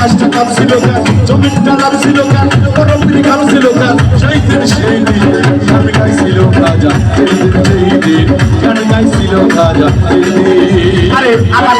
আকাশটা কাঁপছিল কেন? জমিনটা নামছিল কেন? পরমদিন কাঁপছিল কেন? সেই দিন সেই দিন গান গাইছিল রাজা। সেই দিন সেই দিন গান গাইছিল রাজা। আরে আকাশটা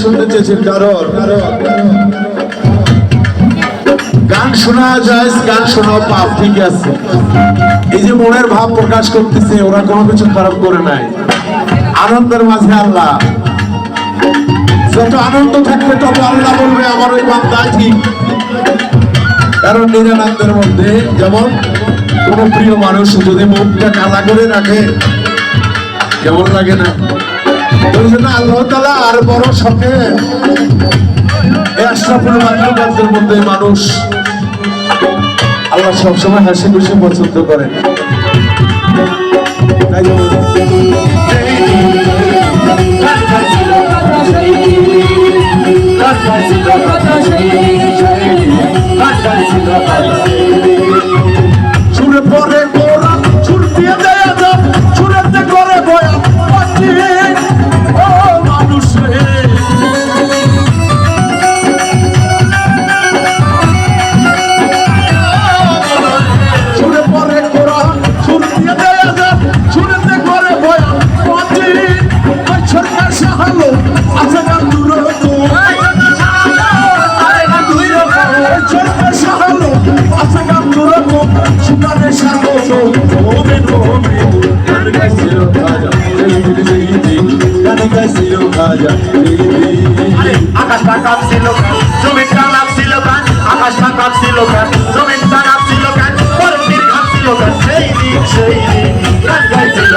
শুনতে কারণ গান শোনা যায়, গান শোনা পাপ, ঠিক আছে। এই যে মনের ভাব প্রকাশ করতেছে, ওরা কোনো কিছু খারাপ করে নাই। আনন্দের মাঝে আল্লাহ। যত আনন্দ থাকবে, তত আল্লাহ বলবে, আমার ওই বান্দা ঠিক কারণ নিরানন্দের মধ্যে যেমন কোন প্রিয় মানুষ যদি মুখটা কালা করে রাখে, কেমন লাগে না? আল্লাহ তালা আর বড় শখে এই আশরাফুল মধ্যে মানুষ আল্লাহ সবসময় হাসি খুশি পছন্দ করেন তাই আকাশটা কাঁপছিল কেন? জমিনটা নামছিল কেন? আকাশটা কাঁপছিল কেন? জমিনটা নামছিল কেন? পরদিন কাঁপছিল কেন? সেই দিন সেই দিন, গান গাইছিল